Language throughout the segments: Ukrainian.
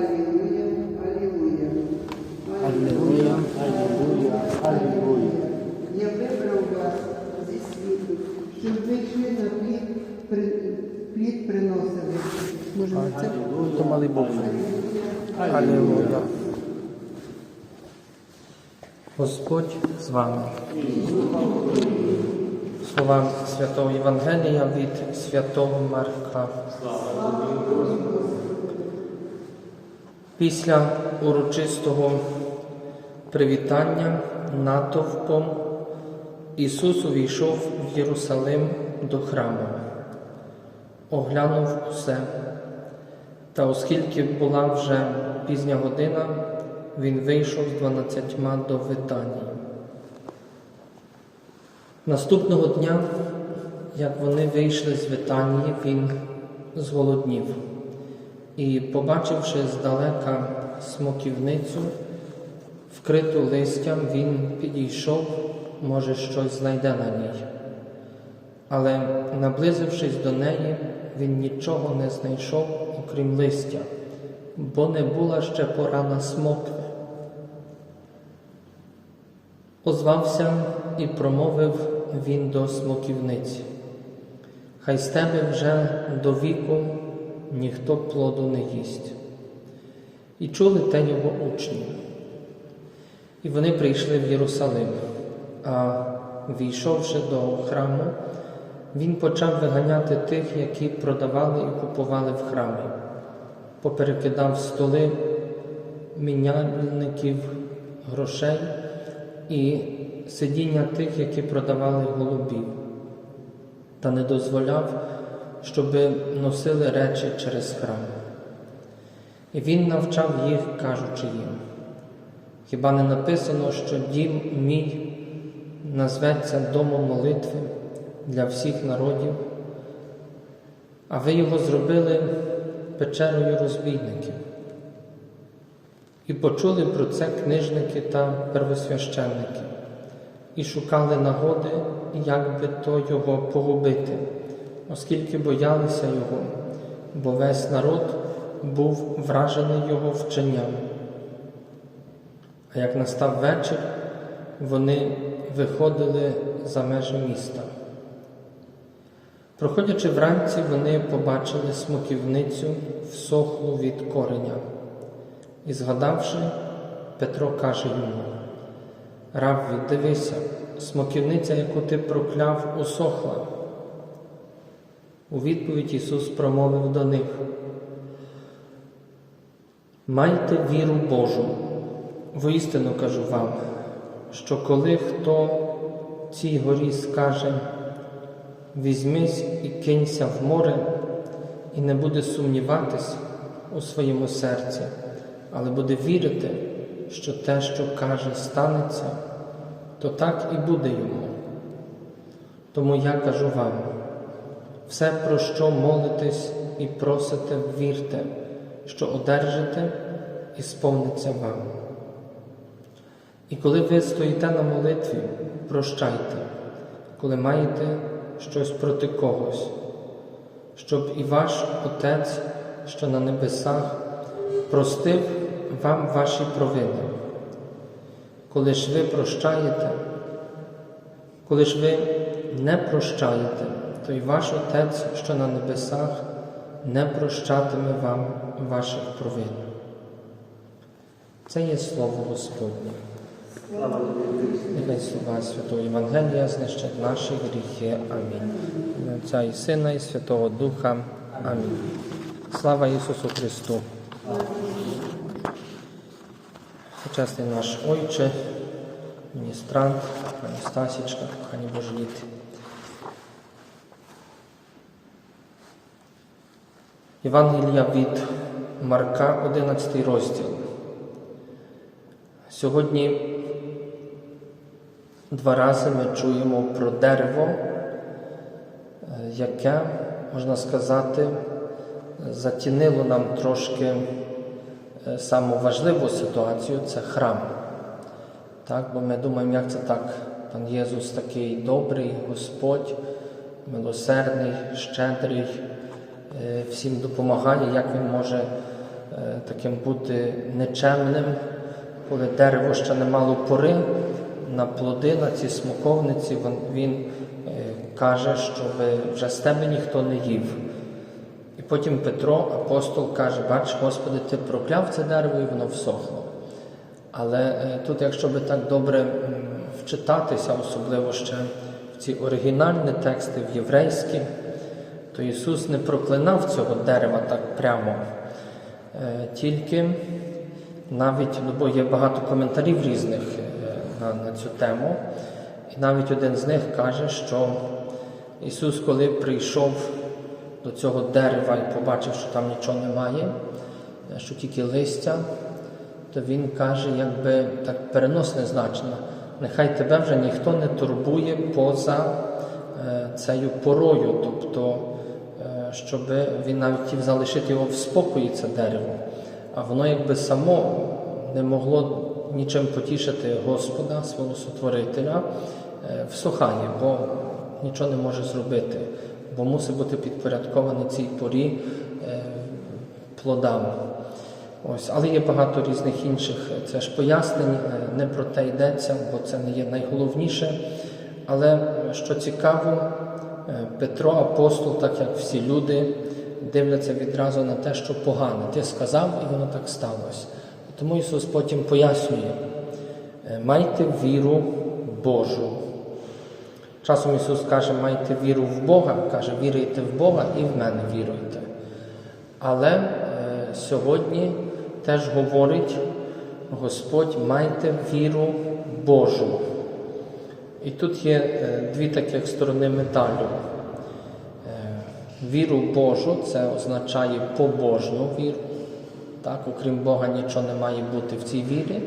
Алілуя, алілуя. Аллилуйя, аллилуйя, аллилуйя. Я вибрав вас зі світу, щоб ви йшли на плід, плід приносили. Може, це? То малий Бог. Аллилуйя. Господь з вами. Слова Святого Євангелія від Святого Марка. Після урочистого привітання натовпом Ісус увійшов в Єрусалим до храму, оглянув усе. Та оскільки була вже пізня година, він вийшов з дванадцятьма до Витанії. Наступного дня, як вони вийшли з Витанії, він зголоднів і, побачивши здалека смоківницю, вкриту листям, він підійшов, може, щось знайде на ній. Але, наблизившись до неї, він нічого не знайшов, окрім листя, бо не була ще пора на смокви. Озвався і промовив він до смоківниці. Хай з тебе вже до віку ніхто плоду не їсть. І чули те його учні. І вони прийшли в Єрусалим, а війшовши до храму, він почав виганяти тих, які продавали і купували в храмі, поперекидав столи міняльників грошей і сидіння тих, які продавали голубів, та не дозволяв, щоб носили речі через храм. І він навчав їх, кажучи їм, хіба не написано, що дім мій назветься домом молитви для всіх народів, а ви його зробили печерою розбійників. І почули про це книжники та первосвященники, і шукали нагоди, як би то його погубити, оскільки боялися його, бо весь народ був вражений його вченням. А як настав вечір, вони виходили за межі міста. Проходячи вранці, вони побачили смоківницю всохлу від кореня. І згадавши, Петро каже йому: Равві, дивися, смоківниця, яку ти прокляв, усохла. У відповідь Ісус промовив до них: Майте віру Божу, воістину кажу вам, що коли хто цій горі скаже, візьмись і кинься в море, і не буде сумніватись у своєму серці, але буде вірити, що те, що каже, станеться, то так і буде йому. Тому я кажу вам, все, про що молитесь і просите, вірте, що одержите і сповниться вам. І коли ви стоїте на молитві, прощайте, коли маєте щось проти когось, щоб і ваш Отець, що на небесах, простив вам ваші провини. Коли ж ви прощаєте, коли ж ви не прощаєте, то й ваш Отець, що на небесах, не прощатиме вам ваших провин. Це є Слово Господнє. Нехай слова Святого Євангелія знищать наші гріхи. Амінь. Отця і Сина, і Святого Духа. Амінь. Слава Ісусу Христу. Сучасний наш Ойче, міністрант, пані Стасічка, кохані Божі діти. Євангелія від Марка, 11 розділ. Сьогодні два рази ми чуємо про дерево, яке, можна сказати, затінило нам трошки е, саму важливу ситуацію це храм. Так, Бо ми думаємо, як це так, пан Єсус такий добрий, Господь, милосердний, щедрий, всім допомагає, як Він може е, таким бути нечемним, коли дерево ще не мало пори, на плоди, на ці смоковниці, він, е, каже, що вже з тебе ніхто не їв. І потім Петро, апостол, каже: Бач, Господи, ти прокляв це дерево і воно всохло. Але е, тут, якщо би так добре вчитатися, особливо ще в ці оригінальні тексти, в єврейські, то Ісус не проклинав цього дерева так прямо. Е, Тільки навіть, ну бо є багато коментарів різних е, на, на цю тему, і навіть один з них каже, що Ісус, коли прийшов до цього дерева і побачив, що там нічого немає, е, що тільки листя, то Він каже, якби так переносне значення. Нехай тебе вже ніхто не турбує поза е, цією порою, тобто, щоб він навіть хотів залишити його в спокої, це дерево. А воно якби само не могло нічим потішити Господа, свого Сотворителя, е, всухає, бо нічого не може зробити, бо мусить бути підпорядкований цій порі е, плодам. Ось, але є багато різних інших е, це ж пояснень, не про те йдеться, бо це не є найголовніше. Але що цікаво, Петро, апостол, так як всі люди, дивляться відразу на те, що погане. Ти сказав, і воно так сталося. Тому Ісус потім пояснює: е, майте віру Божу. Часом Ісус каже, майте віру в Бога, каже, віруйте в Бога і в мене віруйте. Але е, сьогодні теж говорить Господь, майте віру Божу. І тут є е, дві таких сторони медалю. Е, віру Божу це означає побожну віру. Так, окрім Бога нічого не має бути в цій вірі.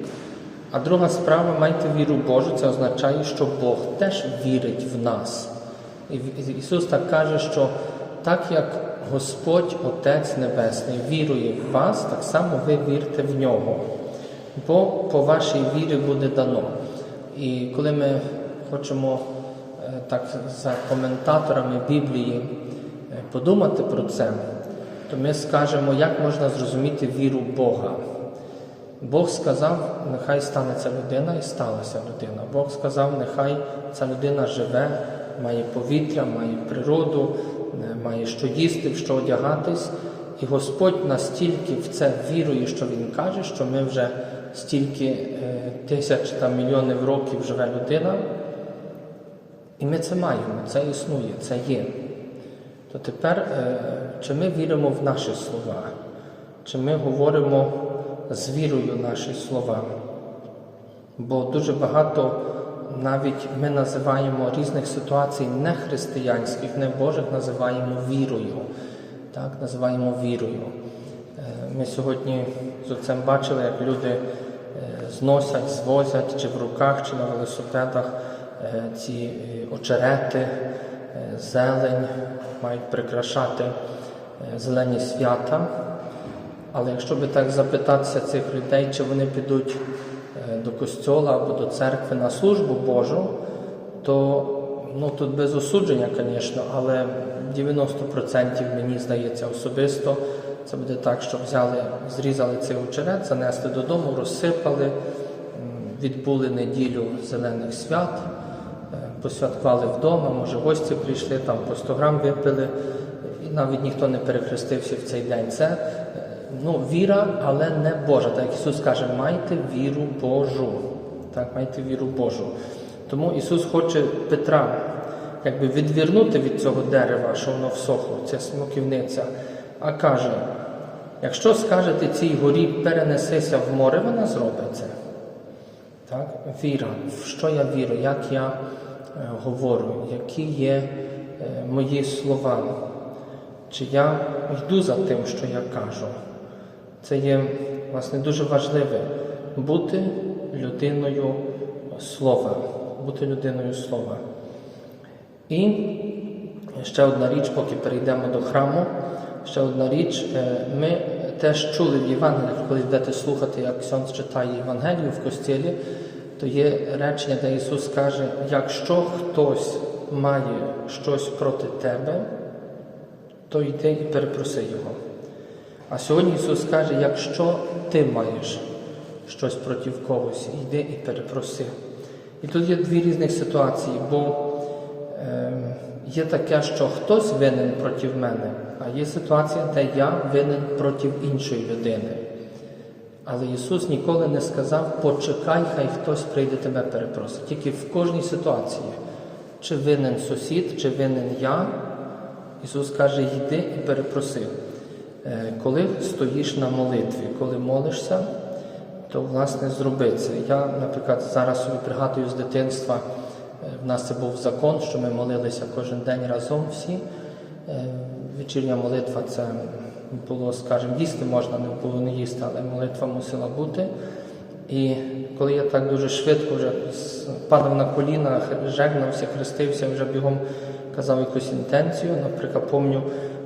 А друга справа, майте віру Божу, це означає, що Бог теж вірить в нас. І Ісус так каже, що так як Господь, Отець Небесний, вірує в вас, так само ви вірте в нього. Бо по вашій вірі буде дано. І коли ми хочемо е, так за коментаторами Біблії е, подумати про це, то ми скажемо, як можна зрозуміти віру Бога. Бог сказав, нехай стане ця людина, і сталася людина. Бог сказав, нехай ця людина живе, має повітря, має природу, е, має що їсти, що одягатись. І Господь настільки в це вірує, що Він каже, що ми вже стільки тисяч та мільйонів років живе людина, і ми це маємо, це існує, це є. То тепер, е, чи ми віримо в наші слова, чи ми говоримо з вірою наші слова? Бо дуже багато навіть ми називаємо різних ситуацій не християнських, не Божих, називаємо вірою. Так, називаємо вірою. Е, Ми сьогодні з отцем бачили, як люди е, зносять, звозять чи в руках, чи на велосипедах ці е, очерети, е, зелень, мають прикрашати е, зелені свята. Але якщо би так запитатися цих людей, чи вони підуть е, до костьола або до церкви на службу Божу, то ну, тут без осудження, звісно, але 90% мені здається особисто, це буде так, що взяли, зрізали цей очерет, занесли додому, розсипали, відбули неділю зелених свят, е, посвяткували вдома, може гості прийшли, там по 100 грам випили, і навіть ніхто не перехрестився в цей день. Це ну, віра, але не Божа. Так як Ісус каже, майте віру Божу. Так, майте віру Божу. Тому Ісус хоче Петра якби відвернути від цього дерева, що воно всохло, ця смоківниця, а каже: якщо скажете цій горі перенесися в море, вона зробить це. Так? Віра, в що я вірю, як я говорю, які є е, мої слова, чи я йду за тим, що я кажу. Це є власне дуже важливе бути людиною слова, бути людиною слова. І ще одна річ, поки перейдемо до храму, ще одна річ, е, ми теж чули в Євангеліях, коли йдете слухати, як Сьонс читає Євангелію в костілі, то є речення, де Ісус каже, якщо хтось має щось проти тебе, то йди і перепроси його. А сьогодні Ісус каже, якщо ти маєш щось проти когось, йди і перепроси. І тут є дві різних ситуації, бо е, є таке, що хтось винен проти мене, а є ситуація, де я винен проти іншої людини. Але Ісус ніколи не сказав, почекай, хай хтось прийде тебе перепросить. Тільки в кожній ситуації, чи винен сусід, чи винен я, Ісус каже, йди і перепроси. Е, Коли стоїш на молитві, коли молишся, то власне зроби це. Я, наприклад, зараз собі пригадую з дитинства, е, в нас це був закон, що ми молилися кожен день разом всі. Вечірня молитва це було, скажімо, їсти можна, не було не їсти, але молитва мусила бути. І коли я так дуже швидко вже падав на коліна, жегнався, хрестився, вже бігом казав якусь інтенцію. Наприклад, помню,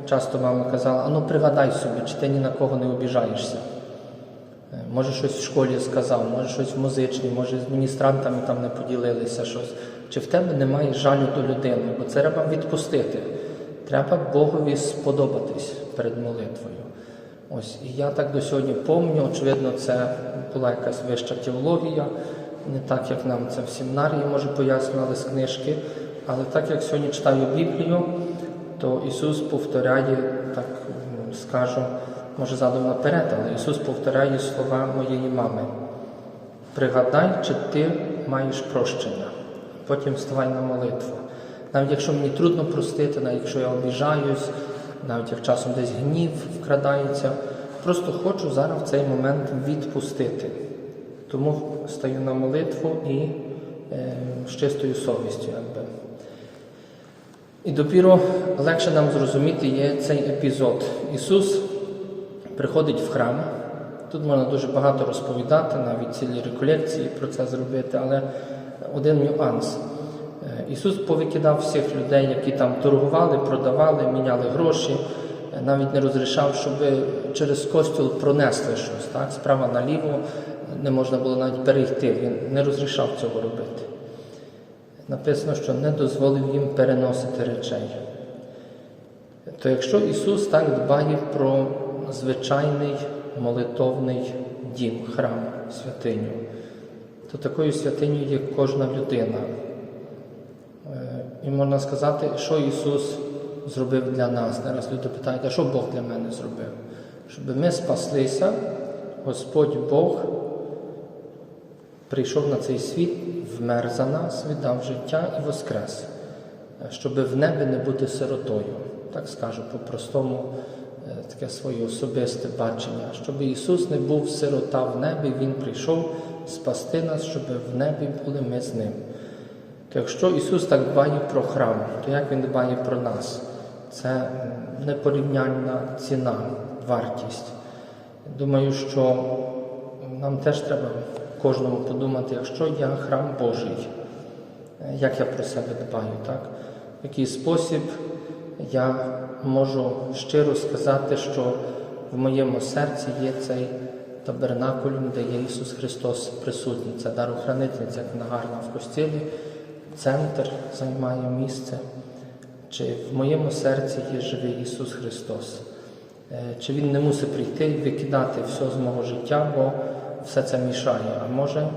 часто мама казала, а ну пригадай собі, чи ти ні на кого не обіжаєшся. Е, Може, щось в школі сказав, може щось в музичній, може з міністрантами там не поділилися щось. Чи в тебе немає жалю до людини? Бо це треба відпустити. Треба Богові сподобатись перед молитвою. Ось, і я так до сьогодні помню, очевидно, це була якась вища теологія, не так, як нам це в семінарії, може, пояснювали з книжки. Але так як сьогодні читаю Біблію, то Ісус повторяє, так скажу, може задом наперед, але Ісус повторяє слова моєї мами. Пригадай, чи ти маєш прощення. Потім вставай на молитву. Навіть якщо мені трудно простити, навіть якщо я обіжаюсь, навіть як часом десь гнів вкрадається, просто хочу зараз в цей момент відпустити. Тому стаю на молитву і е, з чистою совістю. Якби. І допіру легше нам зрозуміти є цей епізод. Ісус приходить в храм. Тут можна дуже багато розповідати, навіть цілі реколекції про це зробити, але один нюанс. Е, Ісус повикидав всіх людей, які там торгували, продавали, міняли гроші, е, навіть не розрішав, щоб через костюл пронесли щось. Так? Справа наліво не можна було навіть перейти. Він не розрішав цього робити. Написано, що не дозволив їм переносити речей. То якщо Ісус так дбає про звичайний молитовний дім, храм, святиню, то такою святиню є кожна людина. І можна сказати, що Ісус зробив для нас. Зараз люди питають, а що Бог для мене зробив? Щоб ми спаслися, Господь Бог прийшов на цей світ, вмер за нас, віддав життя і воскрес, щоб в небі не бути сиротою. Так скажу по-простому, е, таке своє особисте бачення. Щоб Ісус не був сирота в небі, Він прийшов спасти нас, щоб в небі були ми з Ним. То якщо Ісус так дбає про храм, то як Він дбає про нас? Це м, непорівнянна ціна, вартість. Думаю, що нам теж треба кожному подумати, якщо я храм Божий, як я про себе дбаю, так? В який спосіб я можу щиро сказати, що в моєму серці є цей табернакулюм, де є Ісус Христос присутній. Це дарохранительниця, як вона гарна в костілі, центр займає місце. Чи в моєму серці є живий Ісус Христос? Е, Чи Він не мусить прийти і викидати все з мого життя, бо все це мішає. А може,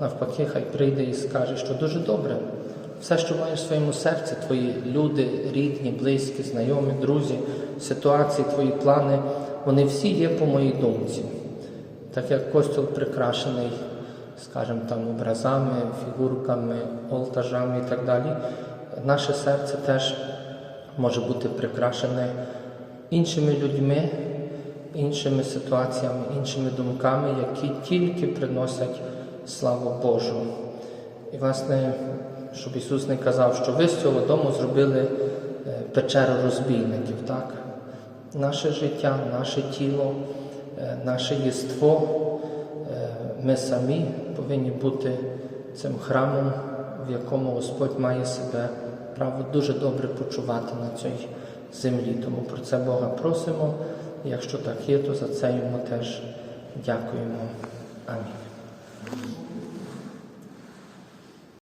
навпаки, хай прийде і скаже, що дуже добре. Все, що маєш в своєму серці, твої люди, рідні, близькі, знайомі, друзі, ситуації, твої плани, вони всі є по моїй думці. Так як костюл прикрашений, скажімо, там образами, фігурками, олтажами і так далі, наше серце теж може бути прикрашене іншими людьми, іншими ситуаціями, іншими думками, які тільки приносять славу Божу. І, власне, щоб Ісус не казав, що ви з цього дому зробили е, печеру розбійників, так? Наше життя, наше тіло, е, наше єство, е, ми самі повинні бути цим храмом, в якому Господь має себе право дуже добре почувати на цій землі. Тому про це Бога просимо. Якщо так є, то за це йому теж дякуємо. Амінь.